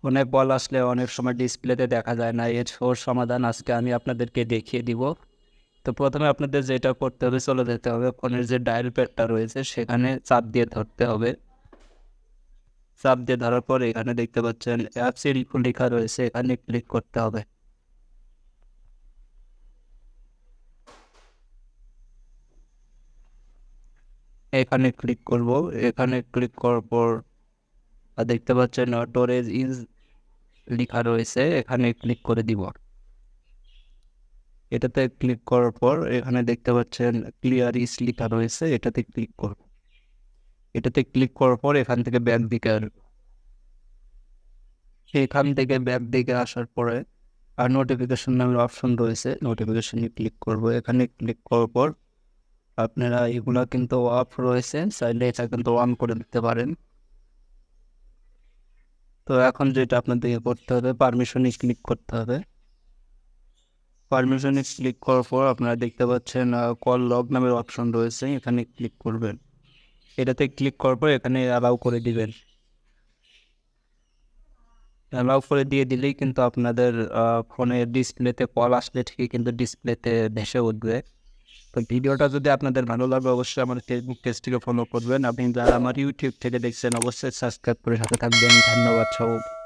ফোনে কল আসলে অনেক সময় ডিসপ্লেতে দেখা যায় না। এর ওর সমাধান আজকে আমি আপনাদেরকে দেখিয়ে দিব। তো প্রথমে আপনাদের যেটা করতে হবে, চলে যেতে হবে। ফোনের যে ডায়াল প্যাডটা রয়েছে, সেখানে চাপ দিয়ে ধরতে হবে। চাপ দিয়ে ধরার পর এখানে দেখতে পাচ্ছেন অ্যাপস লেখা রয়েছে, এখানে ক্লিক করতে হবে। এখানে ক্লিক করব। এখানে ক্লিক করার পর আর দেখতে পাচ্ছেন স্টোরেজ ইজ লেখা রয়েছে, এখানে ক্লিক করে দিব। এটাতে ক্লিক করার পর এখানে দেখতে পাচ্ছেন ক্লিয়ার ইস লেখা রয়েছে, এটাতে ক্লিক করব। এটাতে ক্লিক করার পর এখান থেকে ব্যাক দিকে আসবে। এখান থেকে ব্যাক দিকে আসার পরে আর নোটিফিকেশন নামের অপশন রয়েছে নোটিফিকেশনে ক্লিক করব। এখানে ক্লিক করার পর আপনারা এগুলা কিন্তু অফ রয়েছে, চাইলে এটা কিন্তু অন করে দিতে পারেন। তো এখন যেটা আপনাদেরকে করতে হবে পারমিশনে ক্লিক করতে হবে। পারমিশনে ক্লিক করার পর আপনারা দেখতে পাচ্ছেন কল লগ নামের অপশন রয়েছে, এখানে ক্লিক করবেন। এটাতে ক্লিক করার পর এখানে অ্যালাউ করে দিবেন। অ্যালাউ করে দিয়ে দিলেই কিন্তু আপনাদের ফোনের ডিসপ্লেতে কল আসলে ঠিকই কিন্তু ডিসপ্লেতে ভেসে উঠবে। ভিডিওটা যদি আপনাদের ভালো লাগে, অবশ্যই আমার ফেসবুক পেজটিকে ফলো করবেন। আপনি যারা আমার ইউটিউব থেকে দেখছেন, অবশ্যই সাবস্ক্রাইব করে সাথে থাকবেন। ধন্যবাদ সব